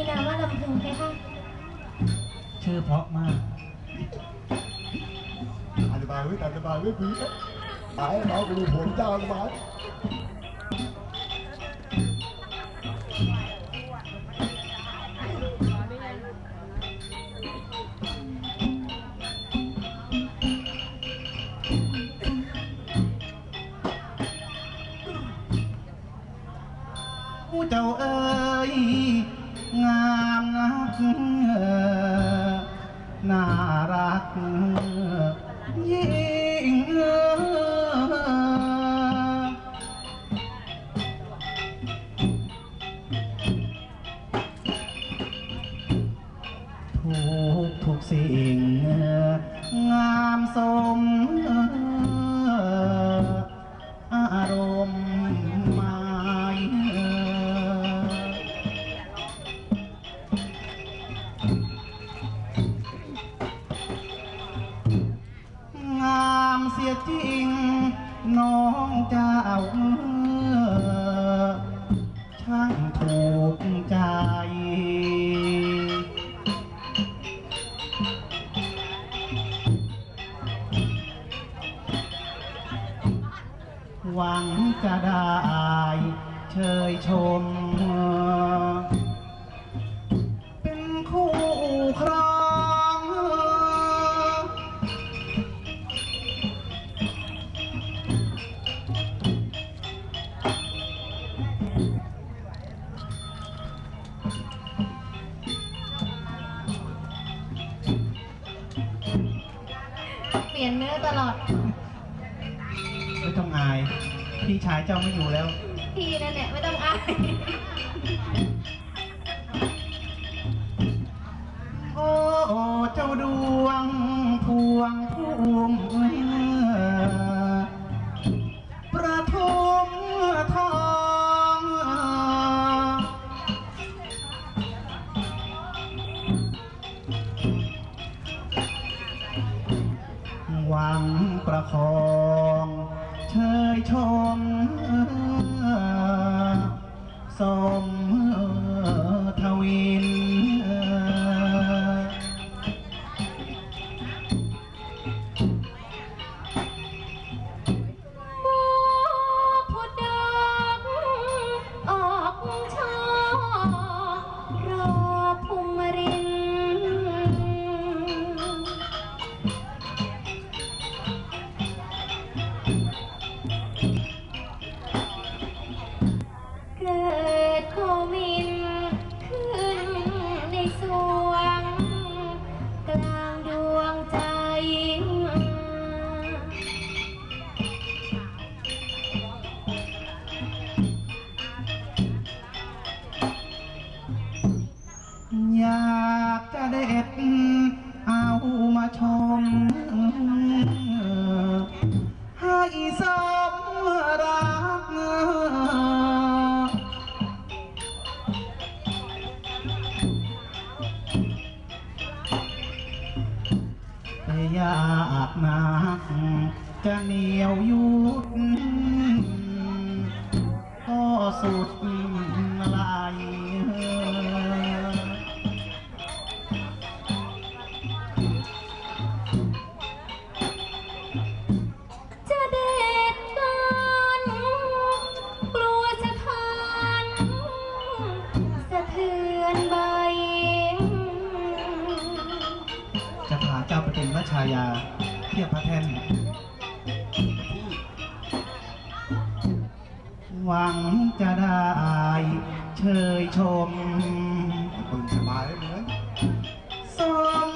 มีนามว่าลำพึงไหมคะชื่อเพราะมากอธิบายไว้อธิบายไว้พี่ตายเราไปดูผมเจ้าอธิบายผู้เจ้าเอ๋ยงาม นักน่ารักยิ่งเอ๋ยทุกทุกสิ่งงามสม องเจ้าช่างถูกใจ หวังจะได้เชยชม ลี่ยนเนื้อตลอด ไม่ต้องอาย พี่ชายเจ้าไม่อยู่แล้ว พี่นั่นเนี่ยไม่ต้องอาย โอ้ เจ้าดวงพวงพุ่ม วังประคองเชยชมสมากนัก จะเหนียวยุดก็สุดไหลจะเด็ดกันกลัวจะทานสะเทือนใบ จะพาเจ้าไปเป็นพระชายาียบพระแทนหวังจะได้เชยชมบึงสบายเลยสม